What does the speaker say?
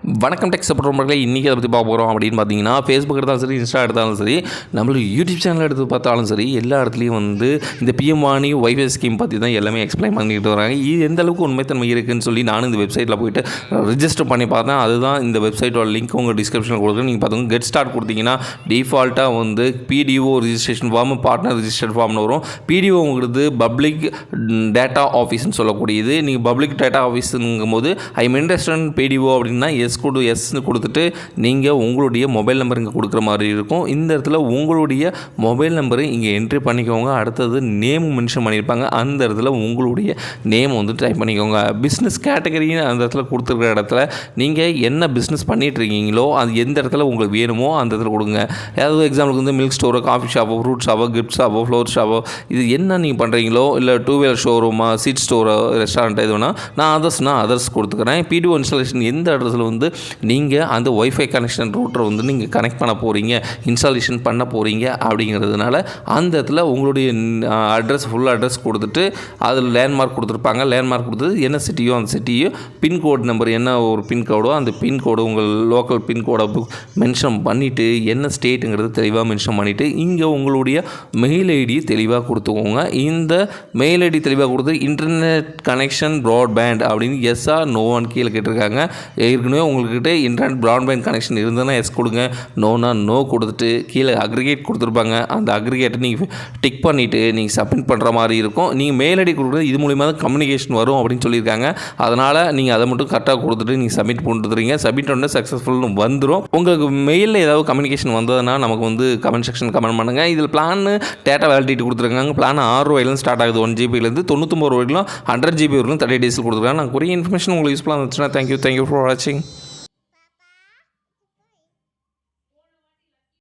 வணக்கம் tech support நம்பர்களே இன்றைக்கி அதை பற்றி பார்க்க போகிறோம் அப்படின்னு பார்த்தீங்கன்னா ஃபேஸ்புக் எடுத்தாலும் சரி இன்ஸ்டா எடுத்தாலும் சரி நம்மளுக்கு யூடியூப் சேனல் எடுத்து பார்த்தாலும் சரி எல்லா இடத்துலையும் வந்து இந்த பிஎம் வாணி ஒய்ஃபை ஸ்கீம் பற்றி தான் எல்லாமே எக்ஸ்பிளைன் பண்ணிட்டு வராங்க. இது எந்த அளவுக்கு உண்மைத்தன்மை இருக்குன்னு சொல்லி நானும் இந்த வெப்சைட்டில் போயிட்டு ரிஜிஸ்டர் பண்ணி பார்த்தேன். அதுதான் இந்த வெப்சைட்டோட லிங்க் உங்கள் டிஸ்கிரிப்ஷனில் கொடுக்குறேன். நீங்கள் பார்த்துங்க கெட் ஸ்டார்ட் கொடுத்தீங்கன்னா டிஃபால்ட்டாக வந்து PDO registration form partner register ஃபார்ம்னு வரும். பிடிஓ உங்களுக்கு பப்ளிக் டேட்டா ஆஃபீஸ்னு சொல்லக்கூடியது. நீங்கள் பப்ளிக் டேட்டா ஆஃபீஸுங்கும் போது ஐ இன்ட்ரெஸ்டன் பிடிஓ அப்படின்னா எஸ் கொடு எஸ்ன்னு கொடுத்துட்டு நீங்கள் உங்களுடைய மொபைல் நம்பர் இங்கே கொடுக்குற மாதிரி இருக்கும். இந்த இடத்துல உங்களுடைய மொபைல் நம்பரு இங்கே என்ட்ரி பண்ணிக்கோங்க. அடுத்தது நேம் மென்ஷன் பண்ணியிருப்பாங்க. அந்த இடத்துல உங்களுடைய நேம் வந்து டைப் பண்ணிக்கோங்க. பிஸ்னஸ் கேட்டகரின்னு அந்த இடத்துல கொடுத்துருக்குற இடத்துல நீங்கள் என்ன பிஸ்னஸ் பண்ணிகிட்டு இருக்கீங்களோ அது எந்த இடத்துல உங்களுக்கு வேணுமோ அந்த இடத்துல கொடுங்க. ஏதாவது எக்ஸாம்பிளுக்கு வந்து மில்க் ஸ்டோரோ காஃபி ஷாப்போ ஃப்ரூட் ஷாப்போ கிஃப்ட் ஷாப்போ ஃப்ளோர் ஷாப்போ இது என்ன நீங்கள் பண்ணுறீங்களோ இல்லை டூ வீலர் ஷோரூமா சீட் ஸ்டோரோ ரெஸ்டாரண்ட் நான் வேணால் நான் அதர்ஸ்னால் அதர்ஸ் கொடுத்துக்கிறேன் பிடிஓ இன்ஸ்டாலேஷன் எந்த இடத்துல வந்து நீங்கள் அந்த ஒய்ஃபை கனெக்ஷன் ரூட்டரை வந்து நீங்கள் கனெக்ட் பண்ண போகிறீங்க இன்ஸ்டாலேஷன் பண்ண போகிறீங்க அப்படிங்கிறதுனால அந்த இடத்துல உங்களுடைய அட்ரஸ் ஃபுல் அட்ரஸ் கொடுத்துட்டு அதில் லேண்ட்மார்க் கொடுத்துருப்பாங்க. லேண்ட்மார்க் கொடுத்தது என்ன சிட்டியோ அந்த சிட்டியோ பின்கோடு நம்பர் என்ன ஒரு பின்கோடோ அந்த பின்கோடு உங்கள் லோக்கல் பின்கோடை மென்ஷன் பண்ணிவிட்டு என்ன ஸ்டேட்டுங்கிறது தெளிவாக மென்ஷன் பண்ணிவிட்டு இங்கே உங்களுடைய மெயில் ஐடியை தெளிவாக கொடுத்துக்கோங்க. இந்த மெயில் ஐடி தெளிவாக கொடுத்து இன்டர்நெட் கனெக்ஷன் ப்ராட்பேண்ட் அப்படின்னு எஸ்ஆர் நோவான் கீழே கேட்டிருக்காங்க. ஏற்கனவே உங்கள்கிட்ட இன்டர்நெட் ப்ராட்பேண்ட் கனெக்ஷன் இருந்ததுன்னா எஸ் கொடுங்க. நோனா நோ கொடுத்துட்டு கீழே அக்ரிகேட் கொடுத்துருப்பாங்க. அந்த அக்ரிகேட்டை நீங்கள் டிக் பண்ணிவிட்டு நீங்கள் சப்மிட் பண்ணுற மாதிரி இருக்கும். நீங்கள் மெயில் ஐடி கொடுக்குறது இது மூலிமா தான் கம்யூனிகேஷன் வரும் அப்படின்னு சொல்லியிருக்காங்க. அதனால் நீங்கள் அதை மட்டும் கரெக்டாக கொடுத்துட்டு நீங்கள் சப்மிட் பண்ணுறீங்க சப்மிட் பண்ண சக்ஸஸ்ஃபுல்னு வந்துடும் உங்களுக்கு மெயிலில் ஏதாவது கம்யூனிகேஷன் வந்ததுன்னா நமக்கு வந்து கமெண்ட் செக்ஷன் கமெண்ட் பண்ணுங்கள் இதில் பிளான் டேட்டா வேலிடிட்டி கொடுத்துருக்காங்க. பிளான் ஆறு ரூபாயிலேருந்து ஸ்டார்ட் ஆகுது. ஒன் ஜிபிலேருந்து தொண்ணூற்றொம்பது ரூபாய்க்கும் ஹண்ட்ரட் ஜிபி வரைக்கும் தேர்ட்டி டேஸில் கொடுத்துருக்காங்க. நான் குறிய இன்ஃபர்மேஷன் உங்களுக்கு யூஸ்ஃபுல்லாக இருந்துச்சுன்னா தேங்க்யூ தேங்க்யூ ஃபார் வாட்சிங்